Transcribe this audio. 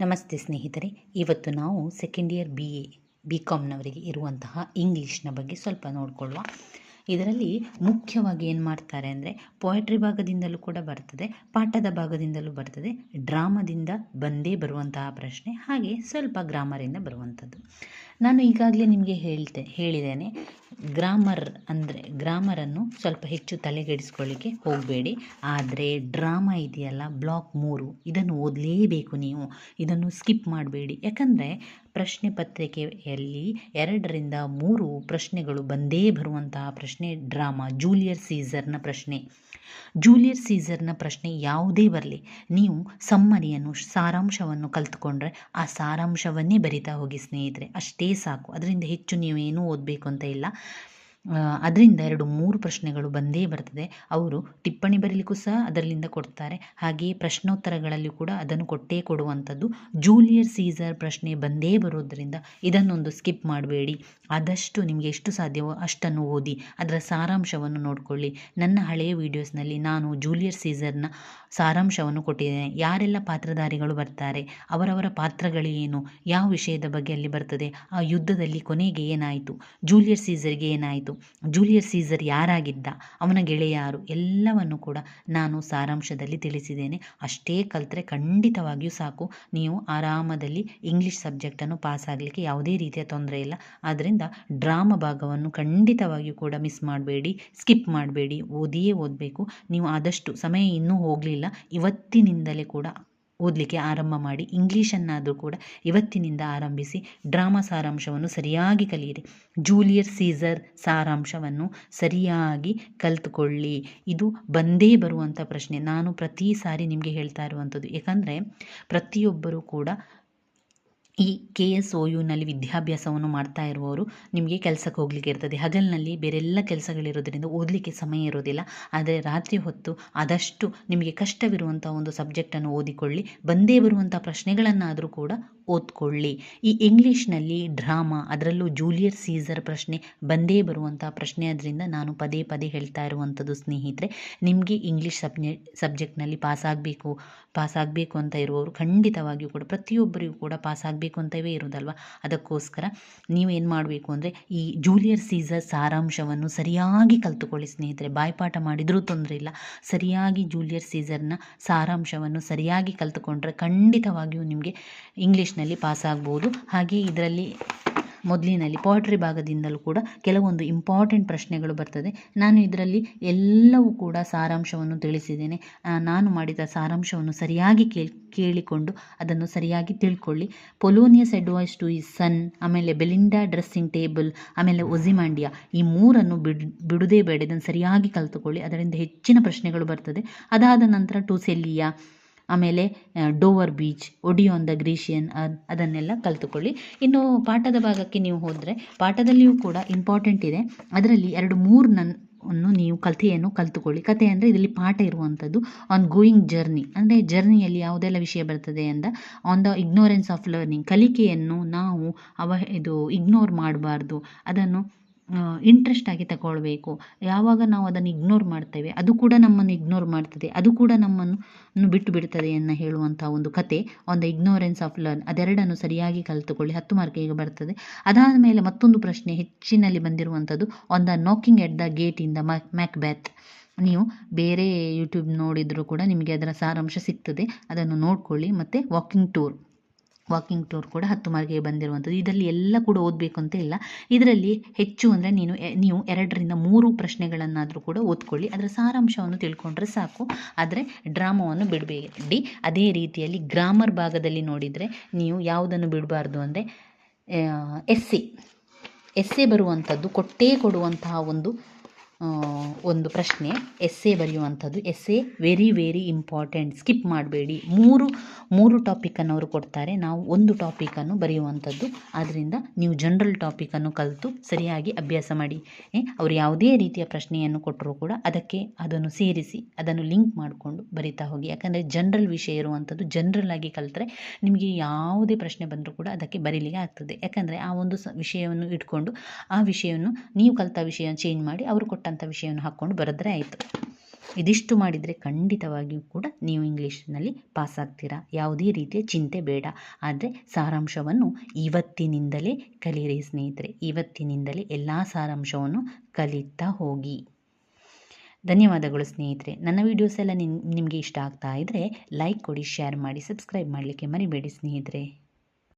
ನಮಸ್ತೆ ಸ್ನೇಹಿತರೆ, ಇವತ್ತು ನಾವು second year B A B ಕಾಮ್ನವರಿಗೆ ಇರುವಂತಹ ಇಂಗ್ಲೀಷ್ನ ಬಗ್ಗೆ ಸ್ವಲ್ಪ ನೋಡಿಕೊಳ್ಳುವ. ಇದರಲ್ಲಿ ಮುಖ್ಯವಾಗಿ ಏನು ಮಾಡ್ತಾರೆ ಅಂದರೆ ಪೊಯಟ್ರಿ ಭಾಗದಿಂದಲೂ ಕೂಡ ಬರ್ತದೆ, ಪಾಠದ ಭಾಗದಿಂದಲೂ ಬರ್ತದೆ ಡ್ರಾಮಾದಿಂದ ಬಂದೇ ಬರುವಂತಹ ಪ್ರಶ್ನೆ, ಹಾಗೆ ಸ್ವಲ್ಪ ಗ್ರಾಮರಿಂದ ಬರುವಂಥದ್ದು. ನಾನು ಈಗಾಗಲೇ ನಿಮಗೆ ಹೇಳ್ತೆ, ಹೇಳಿದ್ದೇನೆ ಗ್ರಾಮರ್ ಅಂದರೆ ಗ್ರಾಮರನ್ನು ಸ್ವಲ್ಪ ಹೆಚ್ಚು ತಲೆಗೆಡಿಸ್ಕೊಳ್ಳಿಕ್ಕೆ ಹೋಗಬೇಡಿ. ಆದರೆ ಡ್ರಾಮಾ ಇದೆಯಲ್ಲ ಬ್ಲಾಕ್ ಮೂರು, ಇದನ್ನು ಓದಲೇಬೇಕು ನೀವು. ಇದನ್ನು ಸ್ಕಿಪ್ ಮಾಡಬೇಡಿ. ಯಾಕಂದರೆ ಪ್ರಶ್ನೆ ಪತ್ರಿಕೆಯಲ್ಲಿ ಎರಡರಿಂದ ಮೂರು ಪ್ರಶ್ನೆಗಳು ಬಂದೇ ಬರುವಂತಹ ಪ್ರಶ್ನೆ ಡ್ರಾಮಾ ಜೂಲಿಯರ್ ಸೀಸರ್ನ ಪ್ರಶ್ನೆ. ಜೂಲಿಯರ್ ಸೀಸರ್ನ ಪ್ರಶ್ನೆ ಯಾವುದೇ ಬರಲಿ, ನೀವು ಸಮ್ಮರಿಯನ್ನು, ಸಾರಾಂಶವನ್ನು ಕಲ್ತ್ಕೊಂಡ್ರೆ ಆ ಸಾರಾಂಶವನ್ನೇ ಬರಿತಾ ಹೋಗಿ ಸ್ನೇಹಿತರೆ. ಅಷ್ಟೇ ಸಾಕು. ಅದರಿಂದ ಹೆಚ್ಚು ನೀವೇನೂ ಓದಬೇಕು ಅಂತ ಇಲ್ಲ. ಅದರಿಂದ ಎರಡು ಮೂರು ಪ್ರಶ್ನೆಗಳು ಬಂದೇ ಬರ್ತದೆ. ಅವರು ಟಿಪ್ಪಣಿ ಬರೀಲಿಕ್ಕೂ ಸಹ ಅದರಲ್ಲಿಂದ ಕೊಡ್ತಾರೆ. ಹಾಗೆಯೇ ಪ್ರಶ್ನೋತ್ತರಗಳಲ್ಲಿ ಕೂಡ ಅದನ್ನು ಕೊಟ್ಟೇ ಕೊಡುವಂಥದ್ದು. ಜೂಲಿಯರ್ ಸೀಸರ್ ಪ್ರಶ್ನೆ ಬಂದೇ ಬರೋದರಿಂದ ಇದನ್ನೊಂದು ಸ್ಕಿಪ್ ಮಾಡಬೇಡಿ. ಆದಷ್ಟು ನಿಮಗೆ ಎಷ್ಟು ಸಾಧ್ಯವೋ ಅಷ್ಟನ್ನು ಓದಿ, ಅದರ ಸಾರಾಂಶವನ್ನು ನೋಡಿಕೊಳ್ಳಿ. ನನ್ನ ಹಳೆಯ ವಿಡಿಯೋಸ್ನಲ್ಲಿ ನಾನು ಜೂಲಿಯರ್ ಸೀಸರ್ನ ಸಾರಾಂಶವನ್ನು ಕೊಟ್ಟಿದ್ದೇನೆ. ಯಾರೆಲ್ಲ ಪಾತ್ರಧಾರಿಗಳು ಬರ್ತಾರೆ, ಅವರವರ ಪಾತ್ರಗಳೇನು ಯಾವ ವಿಷಯದ ಬಗ್ಗೆ ಅಲ್ಲಿ ಬರ್ತದೆ, ಆ ಯುದ್ಧದಲ್ಲಿ ಕೊನೆಗೆ ಏನಾಯಿತು, ಜೂಲಿಯರ್ ಸೀಸರ್ಗೆ ಏನಾಯಿತು ಜೂಲಿಯರ್ ಸೀಸರ್ ಯಾರಾಗಿದ್ದ, ಅವನ ಗೆಳೆಯಾರು ಎಲ್ಲವನ್ನು ಕೂಡ ನಾನು ಸಾರಾಂಶದಲ್ಲಿ ತಿಳಿಸಿದ್ದೇನೆ. ಅಷ್ಟೇ ಕಲಿತ್ರೆ ಖಂಡಿತವಾಗಿಯೂ ಸಾಕು. ನೀವು ಆರಾಮದಲ್ಲಿ ಇಂಗ್ಲೀಷ್ ಸಬ್ಜೆಕ್ಟನ್ನು ಪಾಸ್ ಆಗಲಿಕ್ಕೆ ಯಾವುದೇ ರೀತಿಯ ತೊಂದರೆ ಇಲ್ಲ. ಆದ್ದರಿಂದ ಡ್ರಾಮಾ ಭಾಗವನ್ನು ಖಂಡಿತವಾಗಿಯೂ ಕೂಡ ಮಿಸ್ ಮಾಡಬೇಡಿ ಸ್ಕಿಪ್ ಮಾಡಬೇಡಿ, ಓದಿಯೇ ಓದಬೇಕು. ನೀವು ಆದಷ್ಟು ಸಮಯ ಇನ್ನೂ ಹೋಗಲಿಲ್ಲ. ಇವತ್ತಿನಿಂದಲೇ ಕೂಡ ಓದಲಿಕ್ಕೆ ಆರಂಭ ಮಾಡಿ, ಇಂಗ್ಲೀಷನ್ನಾದರೂ ಕೂಡ ಇವತ್ತಿನಿಂದ ಆರಂಭಿಸಿ, ಡ್ರಾಮಾ ಸಾರಾಂಶವನ್ನು ಸರಿಯಾಗಿ ಕಲಿಯಿರಿ. ಜೂಲಿಯರ್ ಸೀಸರ್ ಸಾರಾಂಶವನ್ನು ಸರಿಯಾಗಿ ಕಲಿತುಕೊಳ್ಳಿ. ಇದು ಬಂದೇ ಬರುವಂಥ ಪ್ರಶ್ನೆ. ನಾನು ಪ್ರತಿ ಸಾರಿ ನಿಮಗೆ ಹೇಳ್ತಾ ಇರುವಂಥದ್ದು ಯಾಕಂದರೆ ಪ್ರತಿಯೊಬ್ಬರೂ ಕೂಡ ಈ ಕೆ ಎಸ್ ಒ ಯುನಲ್ಲಿ ವಿದ್ಯಾಭ್ಯಾಸವನ್ನು ಮಾಡ್ತಾ ಇರುವವರು ನಿಮಗೆ ಕೆಲಸಕ್ಕೆ ಹೋಗಲಿಕ್ಕೆ ಇರ್ತದೆ. ಹಗಲಿನಲ್ಲಿ ಬೇರೆಲ್ಲ ಕೆಲಸಗಳಿರೋದ್ರಿಂದ ಓದಲಿಕ್ಕೆ ಸಮಯ ಇರೋದಿಲ್ಲ ಆದರೆ ರಾತ್ರಿ ಹೊತ್ತು ಆದಷ್ಟು ನಿಮಗೆ ಕಷ್ಟವಿರುವಂಥ ಒಂದು ಸಬ್ಜೆಕ್ಟನ್ನು ಓದಿಕೊಳ್ಳಿ. ಬಂದೇ ಬರುವಂಥ ಪ್ರಶ್ನೆಗಳನ್ನಾದರೂ ಕೂಡ ಓದ್ಕೊಳ್ಳಿ. ಈ ಇಂಗ್ಲೀಷ್ನಲ್ಲಿ ಡ್ರಾಮಾ, ಅದರಲ್ಲೂ ಜೂಲಿಯರ್ ಸೀಸರ್ ಪ್ರಶ್ನೆ ಬಂದೇ ಬರುವಂಥ ಪ್ರಶ್ನೆ ಅದರಿಂದ ನಾನು ಪದೇ ಪದೇ ಹೇಳ್ತಾ ಇರುವಂಥದ್ದು ಸ್ನೇಹಿತರೆ, ನಿಮಗೆ ಇಂಗ್ಲೀಷ್ ಸಬ್ಜೆ ಸಬ್ಜೆಕ್ಟ್ನಲ್ಲಿ ಪಾಸ್ ಆಗಬೇಕು ಪಾಸ್ ಆಗಬೇಕು ಅಂತ ಇರುವವರು ಖಂಡಿತವಾಗಿಯೂ ಕೂಡ, ಪ್ರತಿಯೊಬ್ಬರಿಗೂ ಕೂಡ ಪಾಸ್ ಆಗಬೇಕು ಅಂತವೇ ಇರೋದಲ್ವ ಅದಕ್ಕೋಸ್ಕರ ನೀವೇನು ಮಾಡಬೇಕು ಅಂದರೆ, ಈ ಜೂಲಿಯರ್ ಸೀಸರ್ ಸಾರಾಂಶವನ್ನು ಸರಿಯಾಗಿ ಕಲ್ತುಕೊಳ್ಳಿ ಸ್ನೇಹಿತರೆ. ಬಾಯ್ಪಾಠ ಮಾಡಿದರೂ ತೊಂದರೆ ಇಲ್ಲ. ಸರಿಯಾಗಿ ಜೂಲಿಯರ್ ಸೀಸರ್ನ ಸಾರಾಂಶವನ್ನು ಸರಿಯಾಗಿ ಕಲ್ತುಕೊಂಡ್ರೆ ಖಂಡಿತವಾಗಿಯೂ ನಿಮಗೆ ಇಂಗ್ಲೀಷ್ನಲ್ಲಿ ಪಾಸ್ ಆಗ್ಬೋದು ಹಾಗೆ ಇದರಲ್ಲಿ ಮೊದಲಿನಲ್ಲಿ ಪೋಟ್ರಿ ಭಾಗದಿಂದಲೂ ಕೂಡ ಕೆಲವೊಂದು ಇಂಪಾರ್ಟೆಂಟ್ ಪ್ರಶ್ನೆಗಳು ಬರ್ತದೆ. ನಾನು ಇದರಲ್ಲಿ ಎಲ್ಲವೂ ಕೂಡ ಸಾರಾಂಶವನ್ನು ತಿಳಿಸಿದ್ದೇನೆ. ನಾನು ಮಾಡಿದ ಸಾರಾಂಶವನ್ನು ಸರಿಯಾಗಿ ಕೇಳಿ, ಕೇಳಿಕೊಂಡು ಅದನ್ನು ಸರಿಯಾಗಿ ತಿಳ್ಕೊಳ್ಳಿ. Polonius advice to his son, ಆಮೇಲೆ ಬೆಲಿಂಡಾ ಡ್ರೆಸ್ಸಿಂಗ್ ಟೇಬಲ್, ಆಮೇಲೆ ಒಜಿಮಾಂಡಿಯಾ ಈ ಮೂರನ್ನು ಬಿಡ್, ಬಿಡುದೇ ಬೇಡ. ಇದನ್ನು ಸರಿಯಾಗಿ ಕಲಿತುಕೊಳ್ಳಿ. ಅದರಿಂದ ಹೆಚ್ಚಿನ ಪ್ರಶ್ನೆಗಳು ಬರ್ತದೆ. ಅದಾದ ನಂತರ ಟು ಸೆಲ್ಲಿಯಾ ಆಮೇಲೆ Dover beach ode on the Grecian ಅದನ್ನೆಲ್ಲ ಕಲಿತುಕೊಳ್ಳಿ. ಇನ್ನು ಪಾಠದ ಭಾಗಕ್ಕೆ ನೀವು ಹೋದರೆ, ಪಾಠದಲ್ಲಿಯೂ ಕೂಡ ಇಂಪಾರ್ಟೆಂಟ್ ಇದೆ. ಅದರಲ್ಲಿ ಎರಡು ಮೂರು ನನ್ನ ಅನ್ನು ನೀವು ಕಥೆಯನ್ನು ಕಲಿತುಕೊಳ್ಳಿ. ಕಥೆ ಅಂದರೆ ಇದರಲ್ಲಿ ಪಾಠ ಇರುವಂಥದ್ದು ಆನ್ ಗೋಯಿಂಗ್ ಜರ್ನಿ ಅಂದರೆ ಜರ್ನಿಯಲ್ಲಿ ಯಾವುದೆಲ್ಲ ವಿಷಯ ಬರ್ತದೆ ಅಂದ on the ignorance of learning ಕಲಿಕೆಯನ್ನು ನಾವು ಅವ ಇದು ಇಗ್ನೋರ್ ಮಾಡಬಾರ್ದು. ಅದನ್ನು ಇಂಟ್ರೆಸ್ಟ್ ಆಗಿ ತಗೊಳ್ಬೇಕು. ಯಾವಾಗ ನಾವು ಅದನ್ನು ಇಗ್ನೋರ್ ಮಾಡ್ತೇವೆ, ಅದು ಕೂಡ ನಮ್ಮನ್ನು ಇಗ್ನೋರ್ ಮಾಡ್ತದೆ. ಅದು ಕೂಡ ನಮ್ಮನ್ನು ಬಿಟ್ಟು ಬಿಡ್ತದೆ ಎನ್ನ ಹೇಳುವಂಥ ಒಂದು ಕತೆ on the ignorance of learn ಅದೆರಡನ್ನು ಸರಿಯಾಗಿ ಕಲಿತುಕೊಳ್ಳಿ. ಹತ್ತು ಮಾರ್ಕಿಗೆ ಬರ್ತದೆ. ಅದಾದ ಮೇಲೆ ಮತ್ತೊಂದು ಪ್ರಶ್ನೆ ಹೆಚ್ಚಿನಲ್ಲಿ ಬಂದಿರುವಂಥದ್ದು on the knocking at the gate in the Macbeth ನೀವು ಬೇರೆ ಯೂಟ್ಯೂಬ್ ನೋಡಿದರೂ ಕೂಡ ನಿಮಗೆ ಅದರ ಸಾರಾಂಶ ಸಿಗ್ತದೆ. ಅದನ್ನು ನೋಡ್ಕೊಳ್ಳಿ ಮತ್ತು ವಾಕಿಂಗ್ ಟೂರ್ ವಾಕಿಂಗ್ ಟೂರ್ ಕೂಡ ಹತ್ತು ಮಾರ್ಗೆ ಬಂದಿರುವಂಥದ್ದು. ಇದರಲ್ಲಿ ಎಲ್ಲ ಕೂಡ ಓದಬೇಕು ಅಂತ ಇಲ್ಲ. ಇದರಲ್ಲಿ ಹೆಚ್ಚು ಅಂದರೆ ನೀನು ನೀವು ಎರಡರಿಂದ ಮೂರು ಪ್ರಶ್ನೆಗಳನ್ನಾದರೂ ಕೂಡ ಓದ್ಕೊಳ್ಳಿ. ಅದರ ಸಾರಾಂಶವನ್ನು ತಿಳ್ಕೊಂಡ್ರೆ ಸಾಕು. ಆದರೆ ಡ್ರಾಮಾವನ್ನು ಬಿಡಬೇಡಿ. ಅದೇ ರೀತಿಯಲ್ಲಿ ಗ್ರಾಮರ್ ಭಾಗದಲ್ಲಿ ನೋಡಿದರೆ ನೀವು ಯಾವುದನ್ನು ಬಿಡಬಾರ್ದು ಅಂದರೆ ಎಸ್ಸೆ ಎಸ್ಸೆ ಬರುವಂಥದ್ದು, ಕೊಟ್ಟೇ ಕೊಡುವಂತಹ ಒಂದು ಒಂದು ಪ್ರಶ್ನೆ. Essay ಬರೆಯುವಂಥದ್ದು. Essay very very important skip ಮಾಡಬೇಡಿ. ಮೂರು ಮೂರು ಟಾಪಿಕನ್ನು ಅವರು ಕೊಡ್ತಾರೆ. ನಾವು ಒಂದು ಟಾಪಿಕನ್ನು ಬರೆಯುವಂಥದ್ದು. ಆದ್ದರಿಂದ ನೀವು ಜನರಲ್ ಟಾಪಿಕನ್ನು ಕಲಿತು ಸರಿಯಾಗಿ ಅಭ್ಯಾಸ ಮಾಡಿ. ಅವರು ಯಾವುದೇ ರೀತಿಯ ಪ್ರಶ್ನೆಯನ್ನು ಕೊಟ್ಟರೂ ಕೂಡ ಅದಕ್ಕೆ ಅದನ್ನು ಸೇರಿಸಿ, ಅದನ್ನು ಲಿಂಕ್ ಮಾಡಿಕೊಂಡು ಬರಿತಾ ಹೋಗಿ. ಯಾಕಂದರೆ ಜನರಲ್ ವಿಷಯ ಇರುವಂಥದ್ದು ಜನರಲ್ ಆಗಿ ಕಲಿತರೆ ನಿಮಗೆ ಯಾವುದೇ ಪ್ರಶ್ನೆ ಬಂದರೂ ಕೂಡ ಅದಕ್ಕೆ ಬರೀಲಿಕ್ಕೆ ಆಗ್ತದೆ. ಯಾಕಂದರೆ ಆ ಒಂದು ವಿಷಯವನ್ನು ಇಟ್ಕೊಂಡು ಆ ವಿಷಯವನ್ನು, ನೀವು ಕಲಿತ ವಿಷಯ ಚೇಂಜ್ ಮಾಡಿ ಅವರು ಕೊಟ್ಟಂಥ ವಿಷಯವನ್ನು ಹಾಕ್ಕೊಂಡು ಬರೆದ್ರೆ ಆಯಿತು. ಇದಿಷ್ಟು ಮಾಡಿದರೆ ಖಂಡಿತವಾಗಿಯೂ ಕೂಡ ನೀವು ಇಂಗ್ಲೀಷ್ನಲ್ಲಿ ಪಾಸ್ ಆಗ್ತೀರಾ? ಯಾವುದೇ ರೀತಿಯ ಚಿಂತೆ ಬೇಡ. ಆದರೆ ಸಾರಾಂಶವನ್ನು ಇವತ್ತಿನಿಂದಲೇ ಕಲಿಯಿರಿ ಸ್ನೇಹಿತರೆ. ಇವತ್ತಿನಿಂದಲೇ ಎಲ್ಲ ಸಾರಾಂಶವನ್ನು ಕಲಿತಾ ಹೋಗಿ. ಧನ್ಯವಾದಗಳು ಸ್ನೇಹಿತರೆ. ನನ್ನ ವೀಡಿಯೋಸ್ ಎಲ್ಲ ನಿಮ್ ನಿಮಗೆ ಇಷ್ಟ ಆಗ್ತಾ ಇದ್ದರೆ ಲೈಕ್ ಕೊಡಿ ಶೇರ್ ಮಾಡಿ ಸಬ್ಸ್ಕ್ರೈಬ್ ಮಾಡಲಿಕ್ಕೆ ಮರಿಬೇಡಿ ಸ್ನೇಹಿತರೆ.